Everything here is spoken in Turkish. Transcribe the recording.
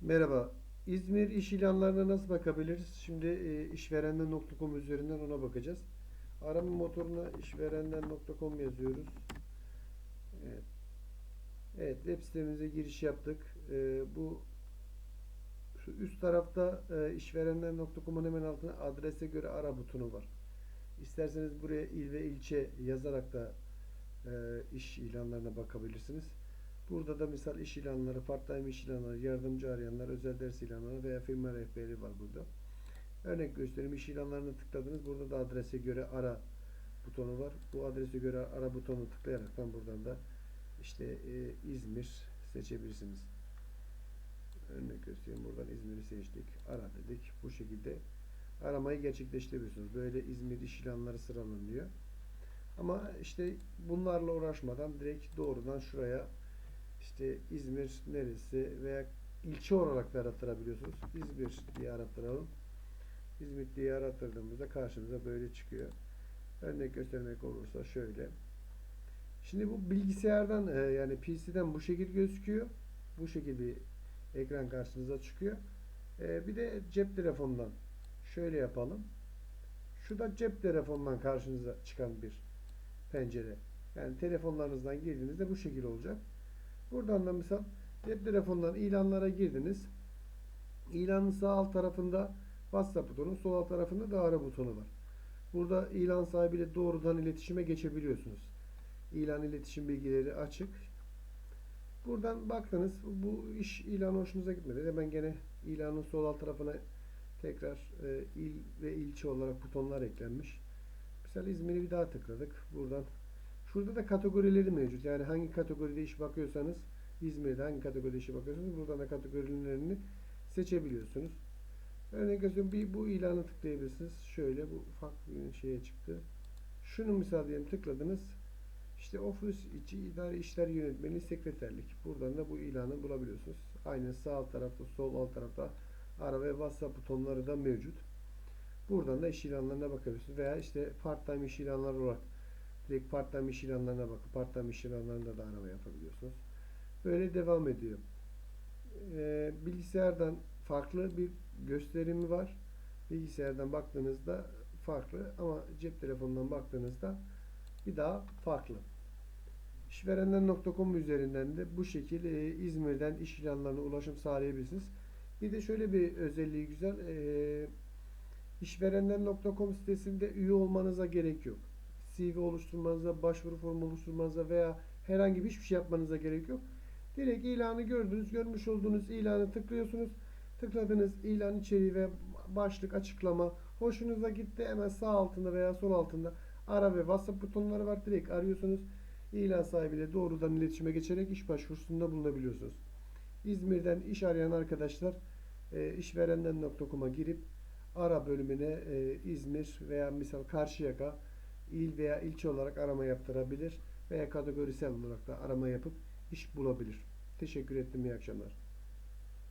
Merhaba. İzmir iş ilanlarına nasıl bakabiliriz? Şimdi e, işverenden.com üzerinden ona bakacağız. Arama motoruna işverenden.com yazıyoruz. Evet. Evet, web sitemize giriş yaptık. E, bu şu üst tarafta e, işverenden.com'un hemen altında adrese göre ara butonu var. İsterseniz buraya il ve ilçe yazarak da e, iş ilanlarına bakabilirsiniz. Burada da misal iş ilanları, part-time iş ilanları, yardımcı arayanlar, özel ders ilanları veya firma rehberi var burada. Örnek göstereyim. iş ilanlarını tıkladınız. Burada da adrese göre ara butonu var. Bu adrese göre ara butonunu tıklayaraktan buradan da işte e, İzmir seçebilirsiniz. Örnek göstereyim. Buradan İzmir'i seçtik. Ara dedik. Bu şekilde aramayı gerçekleştirebiliyorsunuz. Böyle İzmir iş ilanları sıralanıyor. Ama işte bunlarla uğraşmadan direkt doğrudan şuraya işte İzmir neresi veya ilçe olarak da arattırabiliyorsunuz. İzmir diye arattıralım. İzmir diye arattırdığımızda karşımıza böyle çıkıyor. Örnek göstermek olursa şöyle. Şimdi bu bilgisayardan e, yani PC'den bu şekil gözüküyor. Bu şekilde bir ekran karşınıza çıkıyor. E, bir de cep telefonundan şöyle yapalım. Şu da cep telefonundan karşınıza çıkan bir pencere. Yani telefonlarınızdan girdiğinizde bu şekil olacak. Buradan da misal cep telefonundan ilanlara girdiniz. İlanın sağ alt tarafında WhatsApp butonu, sol alt tarafında da ara butonu var. Burada ilan sahibiyle doğrudan iletişime geçebiliyorsunuz. İlan iletişim bilgileri açık. Buradan baktınız bu iş ilanı hoşunuza gitmedi. Hemen gene ilanın sol alt tarafına tekrar e, il ve ilçe olarak butonlar eklenmiş. Mesela İzmir'i bir daha tıkladık. Buradan Şurada da kategorileri mevcut. Yani hangi kategoride iş bakıyorsanız İzmir'de hangi kategoride işe bakıyorsanız buradan da kategorilerini seçebiliyorsunuz. Örnek göstereyim bir bu ilanı tıklayabilirsiniz. Şöyle bu farklı bir şeye çıktı. Şunu misal diyelim tıkladınız. İşte ofis içi idari işler yönetmeni sekreterlik. Buradan da bu ilanı bulabiliyorsunuz. Aynen sağ alt tarafta, sol alt tarafta ara ve WhatsApp butonları da mevcut. Buradan da iş ilanlarına bakabilirsiniz. Veya işte part-time iş ilanları olarak direkt part-time iş ilanlarına bakıp part-time iş ilanlarında da arama yapabiliyorsunuz. Böyle devam ediyor. Ee, bilgisayardan farklı bir gösterimi var. Bilgisayardan baktığınızda farklı ama cep telefonundan baktığınızda bir daha farklı. İşverenden.com üzerinden de bu şekilde İzmir'den iş ilanlarına ulaşım sağlayabilirsiniz. Bir de şöyle bir özelliği güzel. E, işverenden.com sitesinde üye olmanıza gerek yok. CV oluşturmanıza, başvuru formu oluşturmanıza veya herhangi bir hiçbir şey yapmanıza gerek yok. Direkt ilanı gördünüz, görmüş olduğunuz ilanı tıklıyorsunuz. Tıkladığınız ilan içeriği ve başlık açıklama hoşunuza gitti. Hemen sağ altında veya sol altında ara ve WhatsApp butonları var. Direkt arıyorsunuz. İlan sahibiyle doğrudan iletişime geçerek iş başvurusunda bulunabiliyorsunuz. İzmir'den iş arayan arkadaşlar e, işverenden.com'a girip ara bölümüne e, İzmir veya misal Karşıyaka il veya ilçe olarak arama yaptırabilir veya kategorisel olarak da arama yapıp iş bulabilir. Teşekkür ettim. İyi akşamlar.